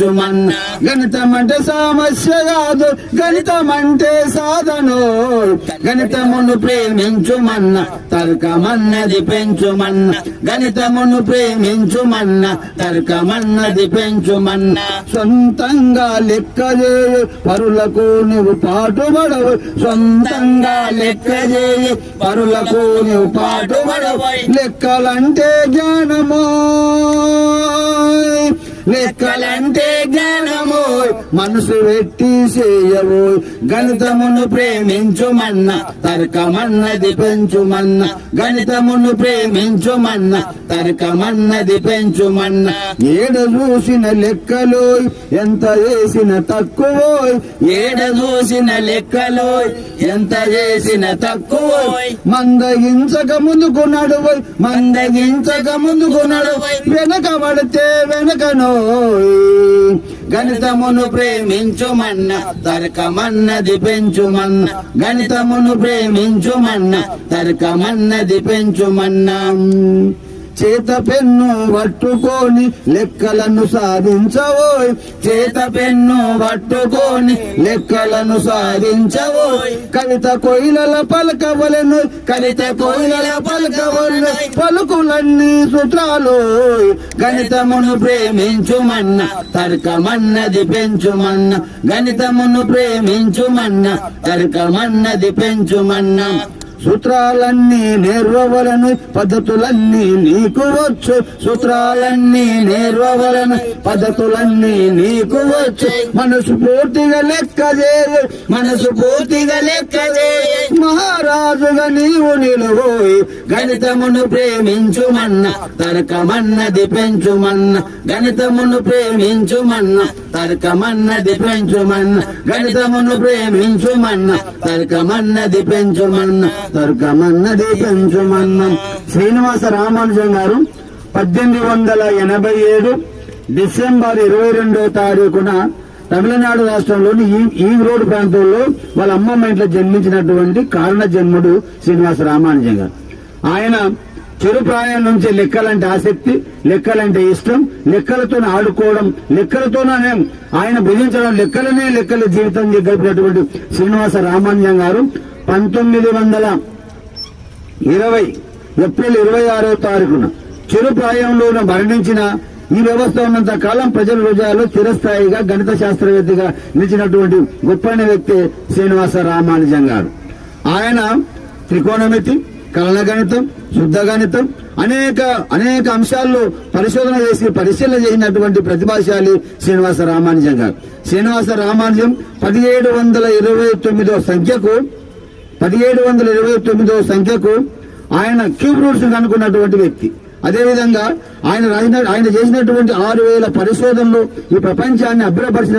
పెంచుమన్న గణితం అంటే సమస్య కాదు గణితం అంటే సాధను. గణితమును ప్రేమించుమన్న తర్కమన్నది పెంచుమన్న. గణితమును ప్రేమించుమన్న తర్కమన్నది పెంచుమన్న. సొంతంగా లెక్క చేయు పరులకు నువ్వు పాటుపడవు. సొంతంగా లెక్క చేయి పరులకు నువ్వు పాటుపడవు. లెక్కలంటే జ్ఞానమో లెక్కలంటే జ్ఞానం. మనసు పెట్టి చేయవు. గణితమును ప్రేమించుమన్న తర్కమన్నది పెంచుమన్న గణితమును ప్రేమించుమన్న తర్కమన్నది పెంచుమన్న. ఏడ చూసిన లెక్కలు ఎంత చేసిన తక్కువ ఏడ చూసిన లెక్కలు ఎంత చేసిన తక్కువ మందగించక ముందుకు నడువై మందగించక ముందుకు నడువై వెనక పడితే వెనకనో గణితమును ప్రేమించుమన్న తర్కమన్నది పెంచుమన్న. గణితమును ప్రేమించుమన్న తర్కమన్నది పెంచుమన్నా. చేత పెన్ను పట్టుకొని లెక్కలను సాధించవోయ్. చేత పెన్ను పట్టుకొని లెక్కలను సాధించవోయ్. కవిత కొయిలల పలకవలను కవిత కొయిలల పలకవలను పలుకులన్నీ సూత్రాలు గణితమును ప్రేమించుమన్న తర్కమన్నది పెంచుమన్న. గణితమును ప్రేమించుమన్న తర్కమన్నది పెంచుమన్న. సూత్రాలన్నీ నేర్వలను పద్ధతులన్నీ నీకు వచ్చు. సూత్రాలన్నీ నేర్వలను పద్ధతులన్నీ నీకు వచ్చు. మనసు పూర్తిగా లెక్కదే మనసు పూర్తిగా లెక్కదే మహారాజుగా నీవు నిలువోయి గణితమును ప్రేమించుమన్న తర్కమన్నది పెంచుమన్న గణితమును ప్రేమించుమన్న తర్కమన్నది పెంచుమన్న గణితమును ప్రేమించుమన్న తర్కమన్నది పెంచుమన్న తర్కమన్నది పెంచుమన్న. శ్రీనివాస రామానుజం గారు పద్దెనిమిది వందల ఎనభై ఏడు డిసెంబర్ ఇరవై రెండవ తారీఖున తమిళనాడు రాష్ట్రంలోని ఈ రోడ్ ప్రాంతంలో వాళ్ళ అమ్మమ్మ ఇంట్లో జన్మించినటువంటి కారణ జన్ముడు శ్రీనివాస రామానుజం గారు. ఆయన చెరు ప్రాయం నుంచి లెక్కలంటే ఆసక్తి లెక్కలంటే ఇష్టం లెక్కలతో ఆడుకోవడం లెక్కలతోనే ఆయన భుజించడం లెక్కలనే లెక్కల జీవితం గడిపినటువంటి శ్రీనివాస రామానుజం గారు పంతొమ్మిది వందల ఇరవై ఏప్రిల్ ఇరవై ఆరో తారీఖున చెరు ప్రాయంలోనే మరణించిన ఈ వ్యవస్థ ఉన్నంత కాలం ప్రజల హృదయాల్లో చిరస్థాయిగా గణిత శాస్త్రవేత్తగా నిలిచినటువంటి గొప్పైన వ్యక్తి శ్రీనివాస రామానుజం గారు. ఆయన త్రికోణమితి కలన గణితం శుద్ధ గణితం అనేక అనేక అంశాల్లో పరిశోధన చేసి పరిశీలన చేసినటువంటి ప్రతిభాశాలి శ్రీనివాస రామానుజం గారు. శ్రీనివాస రామానుజం పదిహేడు వందల ఇరవై తొమ్మిదో సంఖ్యకు పదిహేడు వందల ఇరవై తొమ్మిదో సంఖ్యకు ఆయన క్యూబ్ రూట్స్ కనుక్కున్నటువంటి వ్యక్తి. అదేవిధంగా ఆయన రాసిన ఆయన చేసినటువంటి ఆరు వేల పరిశోధనలు ఈ ప్రపంచాన్ని అభ్యపరిచిన